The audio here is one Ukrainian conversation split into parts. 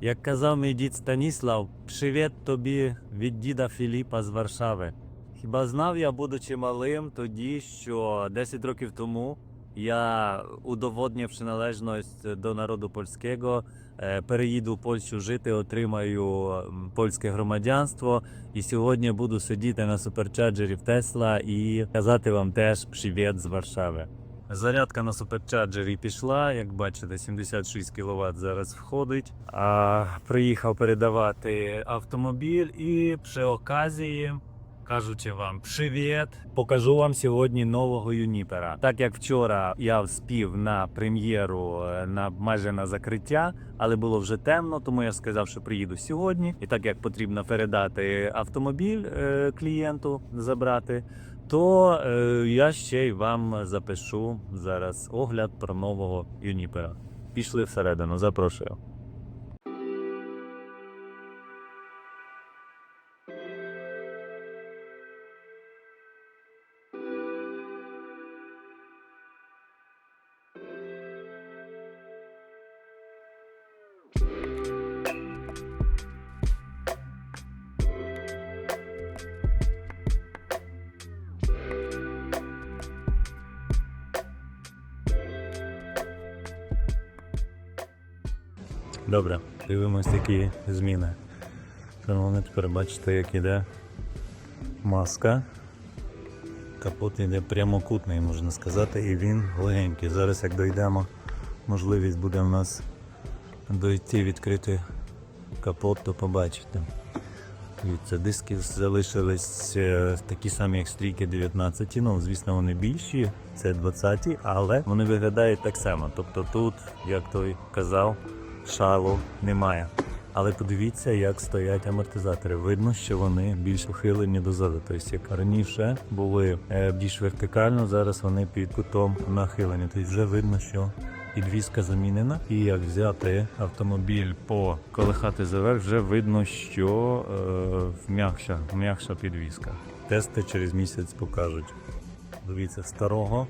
Як казав мій дід Станіслав, привіт тобі від діда Філіпа з Варшави. Хіба знав я, будучи малим, тоді, що 10 років тому я, удоводнивши належність до народу польського, е, переїду в Польщу жити, отримаю польське громадянство. І сьогодні буду сидіти на суперчарджері в Тесла і казати вам теж привіт з Варшави. Зарядка на суперчарджері пішла, як бачите, 76 кВт зараз входить. А, приїхав передавати автомобіль і при оказії, кажучи вам привіт, покажу вам сьогодні нового юніпера. Так як вчора я вспів на прем'єру е, на майже на закриття, але було вже темно, тому я сказав, що приїду сьогодні. І так як потрібно передати автомобіль е, клієнту забрати, то е, я ще й вам запишу зараз огляд про нового юніпера. Пішли всередину, запрошую. Добре, дивимось, які зміни. Шановні, тепер бачите, як іде маска. Капот іде прямокутний, можна сказати, і він легенький. Зараз, як дійдемо, можливість буде в нас дойти відкрити капот, то побачите. Дивіться, диски залишились е, такі самі, як стрійки 19. Ну, звісно, вони більші, це 20, але вони виглядають так само. Тобто тут, як той казав, шалу немає. Але подивіться, як стоять амортизатори. Видно, що вони більш ухилені дозаду. Тобто, як раніше були е, більш вертикально, зараз вони під кутом нахилені. Тобто вже видно, що підвізка замінена. І як взяти автомобіль по колихати заверх, вже видно, що е, м'якша, м'якша підвізка. Тести через місяць покажуть. Дивіться, старого.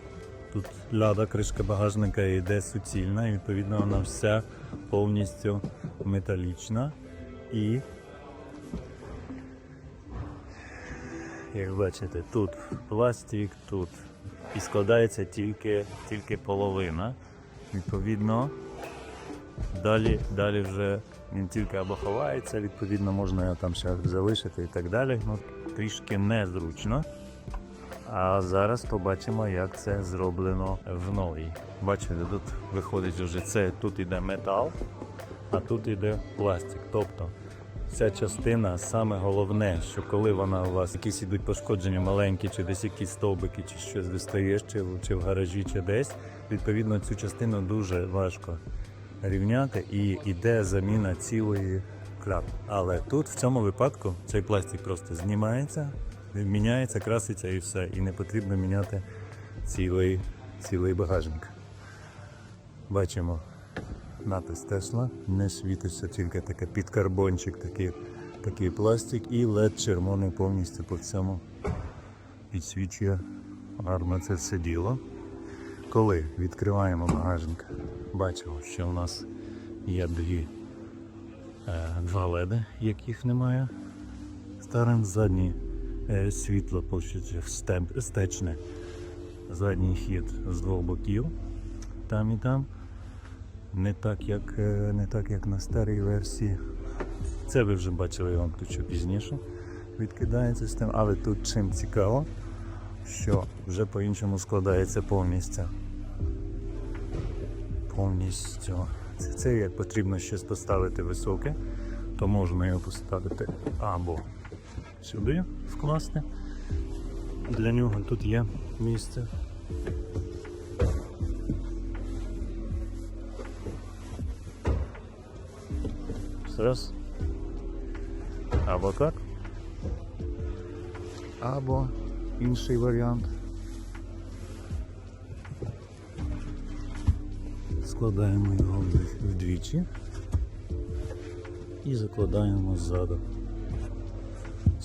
Тут ляда кришка багажника йде суцільна, і відповідно вона вся повністю металічна. І, як бачите, тут пластик, тут і складається тільки, тільки половина. Відповідно, далі, далі вже він тільки або ховається, відповідно, можна його там ще залишити і так далі. Ну, трішки незручно. А зараз побачимо, як це зроблено в новій. Бачите, тут виходить вже це, тут іде метал, а тут іде пластик. Тобто ця частина саме головне, що коли вона у вас якісь ідуть пошкодження маленькі, чи десь якісь стовбики, чи щось достаєш, чи, чи в гаражі, чи десь, відповідно цю частину дуже важко рівняти і йде заміна цілої кляпи. Але тут в цьому випадку цей пластик просто знімається, міняється, краситься і все. І не потрібно міняти цілий, цілий багажник. Бачимо напис Тесла, не світиться тільки таке підкарбончик, такий, такий пластик і LED червоний повністю по всьому підсвічує гарно це все діло. Коли відкриваємо багажник, бачимо, що у нас є дві, е, два леди, яких немає. Старим заднє е, світло почуття стечне. Задній хід з двох боків, там і там. Не так, як, е, не так, як на старій версії. Це ви вже бачили, я вам включу пізніше. Відкидається з тим, але тут чим цікаво, що вже по-іншому складається повністю. Повністю. Це, це як потрібно щось поставити високе, то можна його поставити або сюди вкласти. Для нього тут є місце. Зараз. Або так. Або інший варіант. Складаємо його вдвічі і закладаємо ззаду.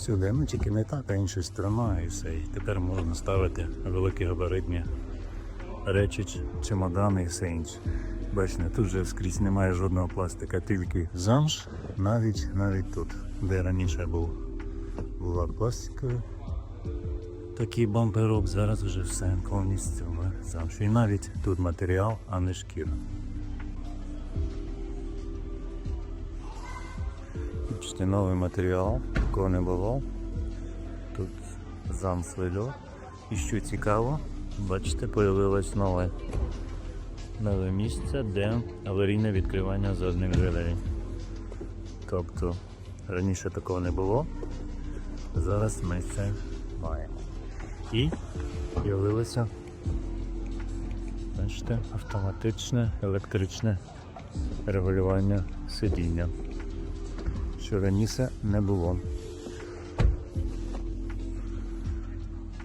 Сюди, ну тільки не так, а інша сторона і все. І тепер можна ставити великі габаритні речі, чемодани і все інше. Бачите, тут вже скрізь немає жодного пластика, тільки замш, навіть навіть тут, де раніше був була пластикова. Такий бамперок, зараз вже все повністю в замші. І навіть тут матеріал, а не шкіра. Бачите, новий матеріал, такого не було. Тут замслильо. І що цікаво, бачите, появилось нове, нове місце, де аварійне відкривання задніх дверей. Тобто раніше такого не було. Зараз ми це маємо. І з'явилося, бачите, автоматичне електричне регулювання сидіння, що раніше не було.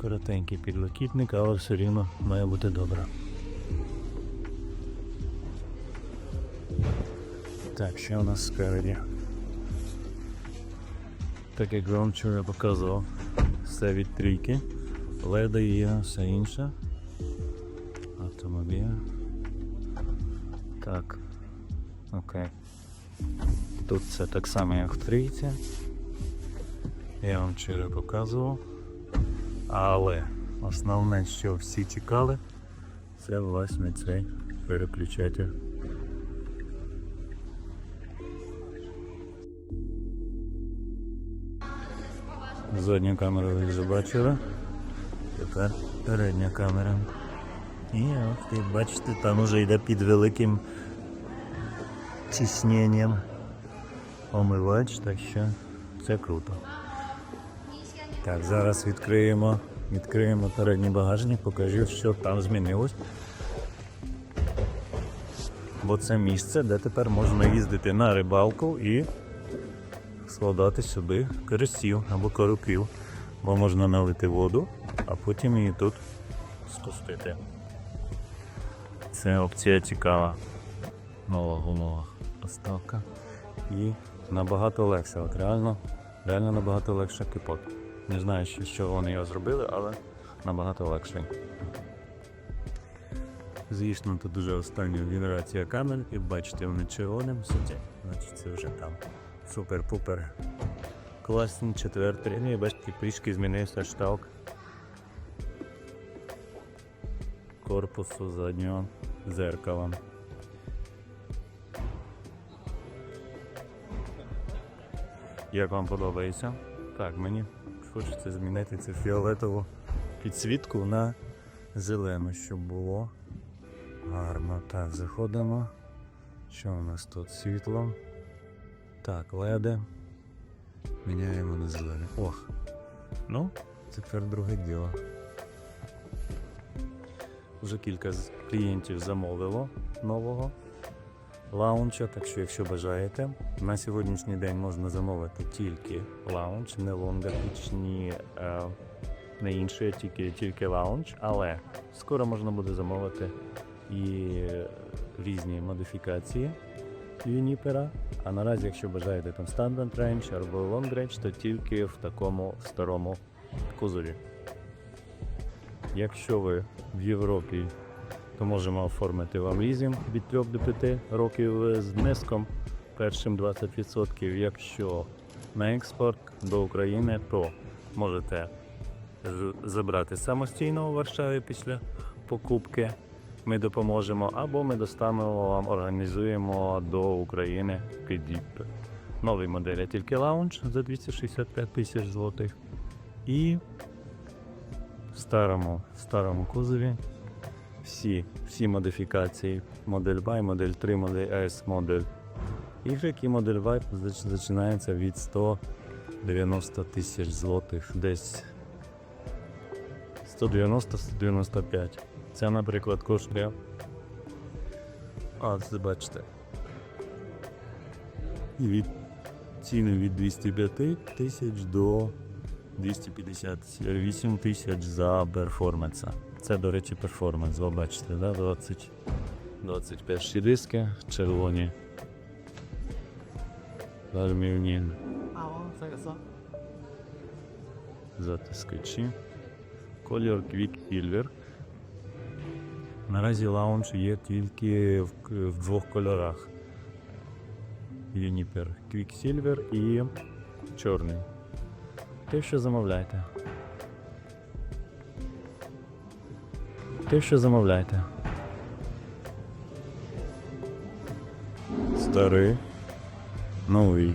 Коротенький підлокітник, але все рівно має бути добре. Так, що у нас спереді? Так як вам вчора показував, все від трійки, леда є, все інше. Автомобіль. Так. Окей. Тут це так само, як в трійці. Я вам вчора показував. Але основне, що всі чекали, це власне цей переключатель. Задню камеру ви вже бачили. Тепер передня камера. І от, як бачите, там уже йде під великим тисненням омивач, так що це круто. Так, зараз відкриємо, відкриємо передній багажник, покажу, що там змінилось. Бо це місце, де тепер можна їздити на рибалку і складати собі карасів або коропів. Бо можна налити воду, а потім її тут спустити. Це опція цікава. Нова гумова поставка. І набагато легше. От реально, реально набагато легше кипот. Не знаю, що, вони його зробили, але набагато легший. Звісно, тут дуже остання генерація камер, і бачите, вони червоним суті. Значить це вже там. Супер-пупер. Класний четвертий. Ну і бачите, трішки змінився шталк корпусу заднього зеркала. Як вам подобається? Так, мені хочеться змінити цю фіолетову підсвітку на зелену, щоб було гарно. Так, заходимо. Що у нас тут? Світло. Так, леди. Міняємо на зелене. Ох. Ну, тепер друге діло. Вже кілька клієнтів замовило нового лаунча, так що, якщо бажаєте, на сьогоднішній день можна замовити тільки лаунч, не лонгапіч, ні е, не інше, тільки, тільки лаунч, але скоро можна буде замовити і різні модифікації Юніпера. А наразі, якщо бажаєте там Standard Range або Long Range, то тільки в такому старому кузові. Якщо ви в Європі, то можемо оформити вам лізинг від 3 до 5 років з внеском першим 20%. Якщо на експорт до України, то можете забрати самостійно у Варшаві після покупки. Ми допоможемо, або ми доставимо вам, організуємо до України підіп. Нові моделі тільки лаунж за 265 тисяч злотих. І в старому, старому кузові всі, всі модифікації модель Y, модель 3, модель S, модель Y і модель Y починається від 190 тисяч злотих, десь 190-195. Це, наприклад, коштує. А, це бачите. І від ціни від 205 тисяч до 258 тисяч за перформанса. Це, до речі, перформанс, ви бачите, да? 20, 21 диски, червоні. Алюмінієві затискачі. Колір Quick Silver. Наразі лаунж є тільки в, в двох кольорах: Juniper Quicksilver і чорний. Те, що замовляйте. Те, що замовляйте. Старий. Новий.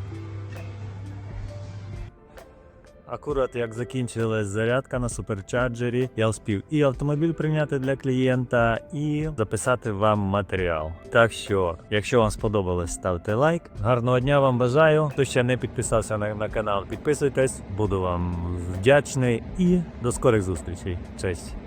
Акурат як закінчилась зарядка на суперчарджері, я успів і автомобіль прийняти для клієнта, і записати вам матеріал. Так що, якщо вам сподобалось, ставте лайк. Гарного дня вам бажаю. Хто ще не підписався на, на канал, підписуйтесь. Буду вам вдячний і до скорих зустрічей. Честь!